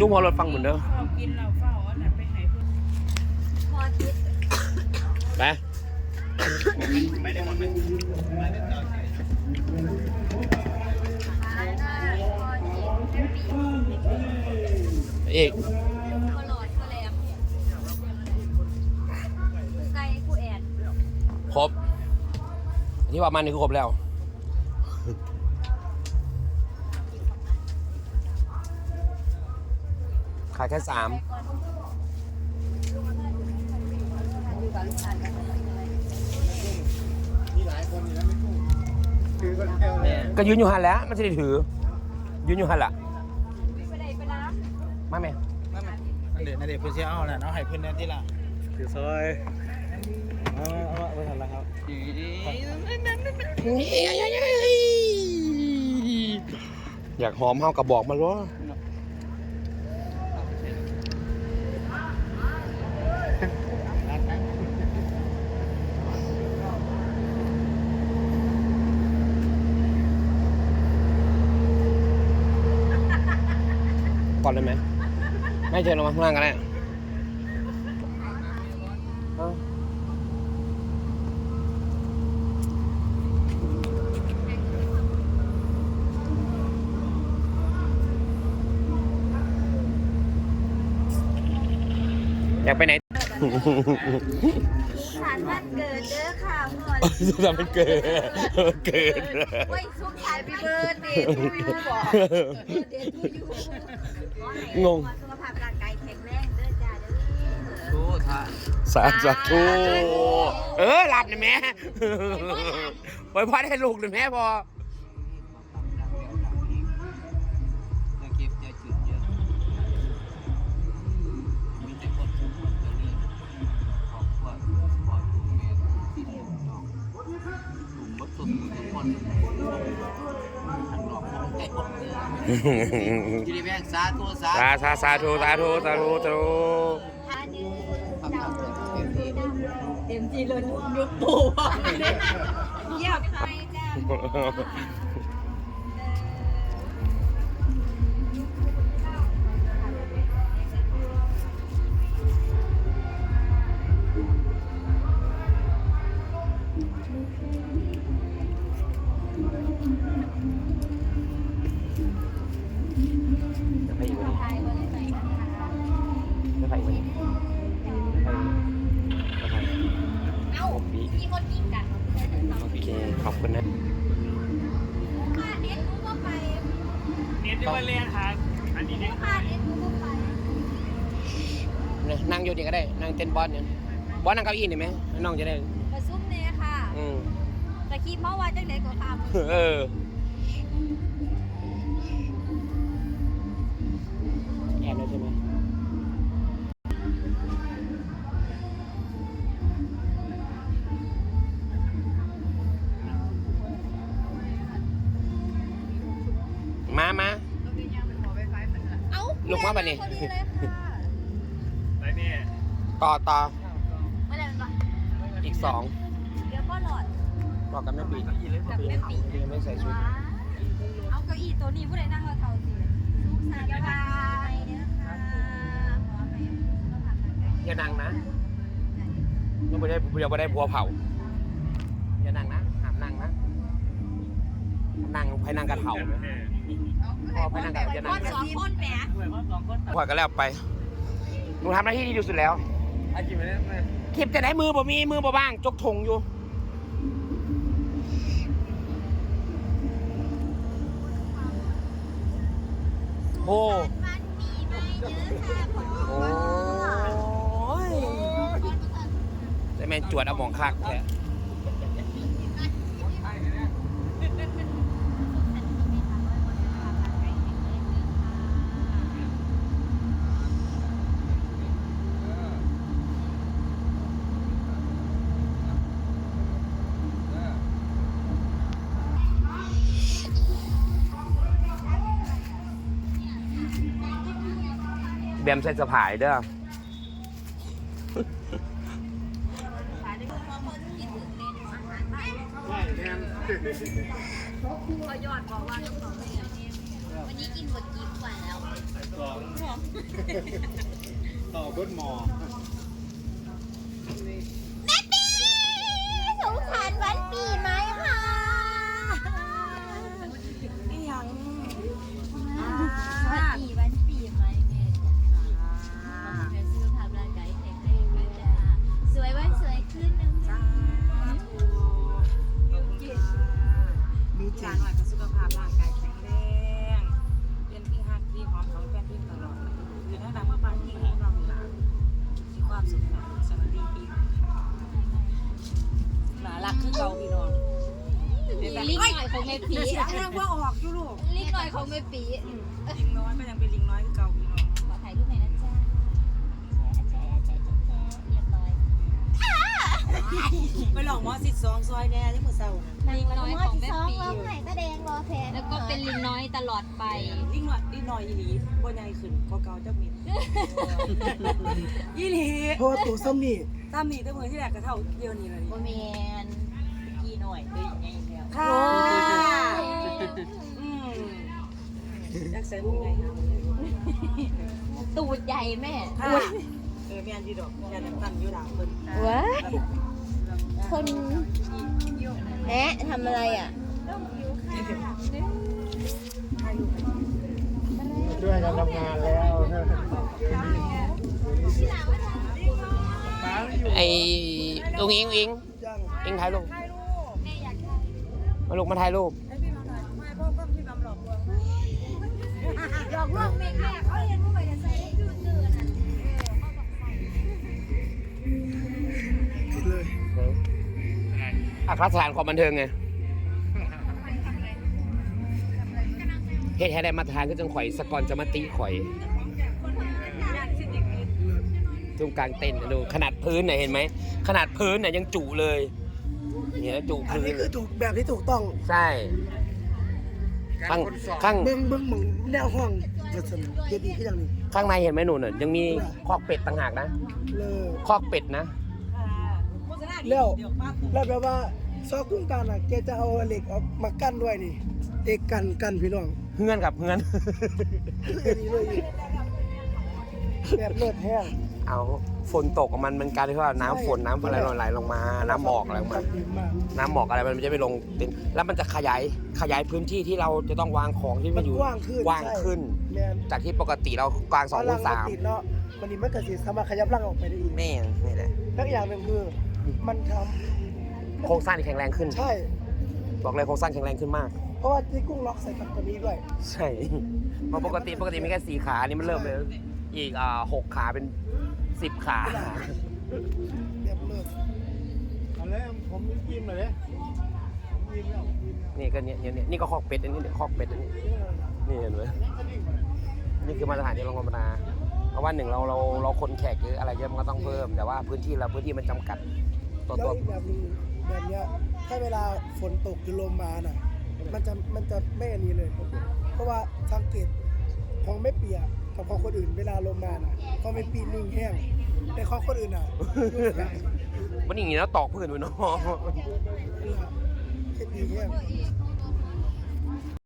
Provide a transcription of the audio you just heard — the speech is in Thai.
ลุงหัวรถฟังเหมือนเดิมเรากินเราเฝ้าอันนั้นไปให้เพิ่นพอทิศไปไม่ได้หมดไหมไม่ได้ต่อใจหาหน้าพอทิศปีเอกก็หลอดก็แหลมกูไก่กูแอนครบที่ว่ามันนี่คือครบแล้ว ขายแค่สามมีหลายคนอยู่นะไม่คู่คือคนเดียวเลยก็ยืนอยู่หันแหล้ว มันจะได้ถือ ยืนอยู่หันละไปไหนไปน้มาไหมนั่นเด็กนั่นเด็กเพื่อนเชี่ยวเอาแหละเนาะให้เพื่อนแน่ที่ละคือซอยเอาเอาเอาไปทันแล้วครับอยากหอมเฮากระบอกมา ก่อนเลยไหม ไม่เชิญเรามาข้างล่างกันได้เอาอยากไปไหนำสารวันเกิดเด้อค่ะพ่อสุขสันต์วันเกิดวันเกิด ไว้สุขสันต์พี่เบิร์ดเดย์ทูยูบอกเดย์ทูยู งง สุขภาพร่างกายแข็งแรงเด้อจ้าเด้อ สู้ท่าสาธุเออหลับหน่อยแม่ไว้พอได้ลูกหน่อยแม่พอจะเก็บจะจุดเยอะมีแต่คนทุกคนจะเลือกขอบคุณขอบคุณแม่ที่เลี้ยงน้องผมบัดสุดทุกคนทางนอกผมใจคน เดียวที่ได้แบ่งสาธุสาสาสาสาธุสาธุสาธุสาธุเต็มที่เลยยกปูเยี่ยมไปจ้า ไปอีกวันนี้ไทยวันนี้จะไปอีกวันนี้จะไปเอ้ามีคนยิงกันโอเคขอบคุณนะพาเน็ตกูก็ไปเน็ตด้วยเรียนหาอันนี้เนี่ยพาเน็ตกูก็ไปนั่งอยู่นี่ก็ได้ นั่งเต้นบอลเนี่ยบอลนั่งเก้าอี้นี่ไหมน้องจะได้ประซุ่มเน่ค่ะอืมแต่คิดเมื่อวานจังเด็กก็ทเออ ลูกมาบัดนี้พอดีเลยค่ะไปแม่ต่อต่อเมื่อไหร่มันอีกสองเดี๋ยวก็หลอดต่อกันไม่ปีกับแม่ปียังไม่ใส่ชุด เอาเก้าอี้ตัวนี้ผู้ใดนั่งเราเท่าสิลูกสาวบายเด้อค่ะขอให้สุขภาพร่างกายอย่านั่งนะยังไม่ได้ยังไม่ได้พัวเผา อย่านั่งนะห้ามนั่งนะนั่งให้นั่งกันเผาไหม พอไปนั่งกันอย่านั่งคนสองคนแหมพอกันแล้วไปหนูทำหน้าที่ดีที่สุดแล้วอากินไปได้ไหมคลิปจะได้มือบ่มีมือบ่บ้าง จกถงอยู่โอ้มันปีใหม่เด้อค่ะพ่อโอ้ยแต่แม่นจวดเอาหมองคักแท้ แบมใส่สะพายเด้อใช่แทนพอยอดบอกว่าต้องไม่วันนี้กินหมดกี่กว่าแล้วต่อเบิ้ลหมอแม่ปีสงสาร จานหน่อยกับสุขภาพร่างกายแข็งแรงเป็นที่ฮักที่หอมของแฟนเพลงตลอดคือถ้าดังเมื่อปานที่ของเราหลานมีความสุขมากสวัสดีปีใหม่ค่ะหลารักคือเก่าพี่น้องลิงหน่อยของแม่ปีเสียงแรงว่าออกอยู่ลูกลิงหน่อยของแม่ปีลิงน้อยก็ยังเป็นลิงน้อยคือเก่าพี่น้องขอถ่ายรูปหน่อยนะ ไปลองมอสิสองซอยแน่ที่มือเศร้านะลิงน้อยของแม่ปีแล้วก็เป็นลิงน้อยตลอดไปลิงน้อยลิงน้อยอีหลีบ่ใหญ่ขึ้นก็เก่าจักมิดอีหลีเพราะว่าตัวซ้ำนี่ตามนี่แต่มือที่แรกก็เท่าเดียวนี่เลยโมเมนกี่หน่อยเป็นยังไงแล้ว ค่ะอืมอยากใส่บุ้งไงครับ ตูดใหญ่แม่ ค่ะ เออแม่นอยู่ดอกแม่นตั้งอยู่ดาวเพิ่นว้าคนแนะทำอะไรอะด้วยกันทำงานแล้วไอ้ลุงอิงอิงยังอิงถ่ายรูปแม่อยากได้มาลูกมาถ่ายรูปให้พี่มาหน่อยไม่พ่อก็พี่บำหลอกลวงหยอกลวงแม่แม่เขาเรียนรู้ อัครสถานความบันเทิงไงเฮ็ดให้ได้มาตรฐานก็จังข่อยสกอนจะมาติข่อยตรงกลางเต็นท์นะดูขนาดพื้นเนี่ยเห็นไหมขนาดพื้นเนี่ยยังจุเลยเนี่ยจุอันพื้นี้นคือถูกแบบที่ถูกต้องใช่ข้างข้างเบิ้งเบิ้งหมึงแนวห้องจะสนุกเยดีขึ้นอย่างนี้ข้างในเห็นไหมหนูน่ะยังมีคอกเป็ดต่างหากนะเลยคอกเป็ดนะ แล้วเดี๋ยวป้าแล้วแปลว่าซอกกุ้งการอะแกจะเอาเหล็กออกมากั้นด้วยนี่เอกกันกันพี่น้องเฮือนกับเฮือนคืออันนี้เลยแบบเลือดแห้งเอาฝนตกมันมันกลารที่ว่าน้ำฝนน้ำอะไรไหลลงมา น้ำหมอกอะไรลงมา ดีมากน้ำหมอกอะไรมันจะไปลงเต็นแล้วมันจะขยายขยายพื้นที่ที่เราจะต้องวางของที่มัมันนอยู่กว้างขึ้นกว้างขึ้นใช่แมนจากที่ปกติเรากลางสองพคูลัณงสามติดเนาะมันนี่มันก็สิสามารถขยับร่างออกไปได้อีกแม่นนี่แหละ แล้วอีกอย่างหนึ่งคือ มันทโครงสร้างที่แข็งแรงขึ้นำใช่ บอกเลยโครงสร้างแข็งแรงขึ้นมาก เพราะว่าที่กุ้งล็อกใส่กับตัวนี้ด้วย ใช่ เพราะปกติปกติมีแค่สี่ขา อันนี้มันเริ่มเลย อีกอ่าหกขาเป็นสิบขาแบบเลิศเอาเลยผมยิ้มเลยเลยยิ้มแล้วยิ้มแล้วนี่ก็เนี่ยเนี่ยเนี่ยนี่ก็คอกเป็ดอันนี้เนี่ยคอกเป็ดอันนี้ นี่เห็นไหมนี่คือมาตรฐานที่โรงธรรมดาเพราะว่าหนึ่งเราเราเราคนแขกเยอะอะไรเยอะมันก็ต้องเพิ่ม แต่ว่าพื้นที่เราพื้นที่มันจำกัด ตัวแล้วตัวอีกแบบหนึงแบบเนี้ยถ้าเวลาฝนตกหรือลมมาน่ะ มันจะมันจะไม่อันนี้เลย เพราะว่าสังเกตของไม่เปียกกับของคนอื่นเวลาลมมาน่ะของไม่ปีนิ่งแห้งแต่ของคนอื่นน่ะมันอย่างนี้แล้วตอกพื้นไปเนาะเฮ็ดดีแห้ง